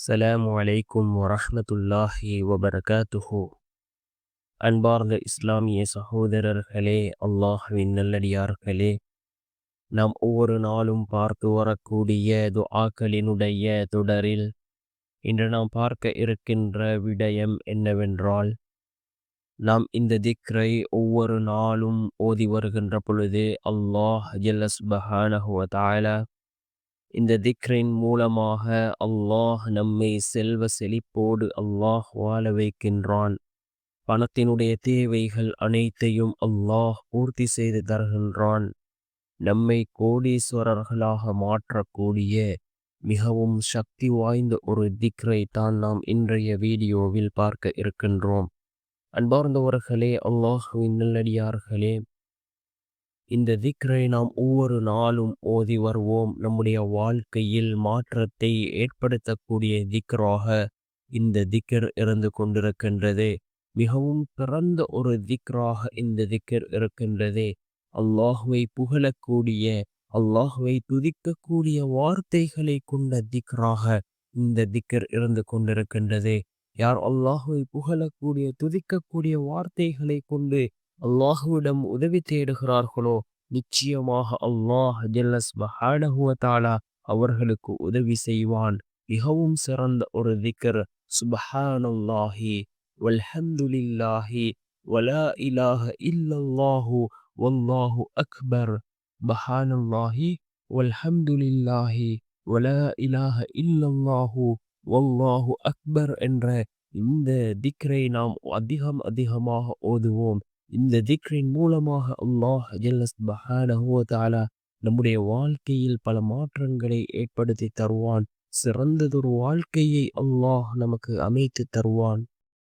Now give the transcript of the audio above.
அஸ்ஸலாமு வலைக்கும் வரஹ்மத்துல்லாஹி வபரகாத்துஹு. அன்பார்ந்த இஸ்லாமிய சகோதரர்களே அல்லாஹுவின் நல்லடியார்களே நாம் ஒவ்வொரு நாளும் பார்த்து வரக்கூடிய துஆக்களினுடைய தொடரில் இன்று நாம் பார்க்க இருக்கின்ற விடயம் என்னவென்றால் நாம் இந்த திக்ரை ஒவ்வொரு நாளும் ஓதி வருகின்ற பொழுது அல்லாஹ் ஜல்லஸ்பஹானஹு வதஆலா இந்த திக்ரின் மூலமாக அல்லாஹ் நம்மை செல்வ செழிப்போடு அல்லாஹ் வாழ வைக்கின்றான். பணத்தினுடைய தேவைகள் அனைத்தையும் அல்லாஹ் பூர்த்தி செய்து தருகின்றான். நம்மை கோடீஸ்வரர்களாக மாற்றக்கூடிய மிகவும் சக்தி வாய்ந்த ஒரு திக்ரை தான் நாம் இன்றைய வீடியோவில் பார்க்க இருக்கின்றோம். அன்பார்ந்தவர்களே அல்லாஹுவின் நல்லடியார்களே இந்த திக்ரை நாம் ஒவ்வொரு நாளும் ஓதி வருவோம். நம்முடைய வாழ்க்கையில் மாற்றத்தை ஏற்படுத்தக்கூடிய திக்ராக இந்த திக்கர் இருந்து கொண்டிருக்கின்றது. மிகவும் பிறந்த ஒரு திக்ராக இந்த திக்கர் இருக்கின்றது. அல்லாஹுவை புகழக்கூடிய அல்லாஹுவை துதிக்கக்கூடிய வார்த்தைகளை கொண்ட திக்ராக இந்த திக்கர் இருந்து கொண்டிருக்கின்றது. யார் அல்லாஹுவை புகழக்கூடிய துதிக்கக்கூடிய வார்த்தைகளை கொண்டு அல்லாஹுவிடம் உதவி தேடுகிறார்களோ? நிச்சயமாக அல்லாஹ் ஜல்லஸ் பஹானஹுவத்தாலா அவர்களுக்கு உதவி செய்வான். மிகவும் சிறந்த ஒரு திக்கர் சுபஹானல்லாஹி வல்ஹந்துலில்லாஹி வலா இலாஹ இல்லல்லாஹு வல்லாஹு அக்பர். பஹானல்லாஹி வல்ஹம்துலில்லாஹி வலா இலாஹ இல்லல்லாஹு வல்லாஹு அக்பர் என்ற இந்த திக்ரை நாம் அதிகம் அதிகமாக ஓதுவோம். இந்த திக்ரின் மூலமாக அல்லாஹ் ஜல்லஸ் நம்முடைய வாழ்க்கையில் பல மாற்றங்களை ஏற்படுத்தி தருவான். சிறந்ததொரு வாழ்க்கையை அல்லாஹ் நமக்கு அமைத்து தருவான்.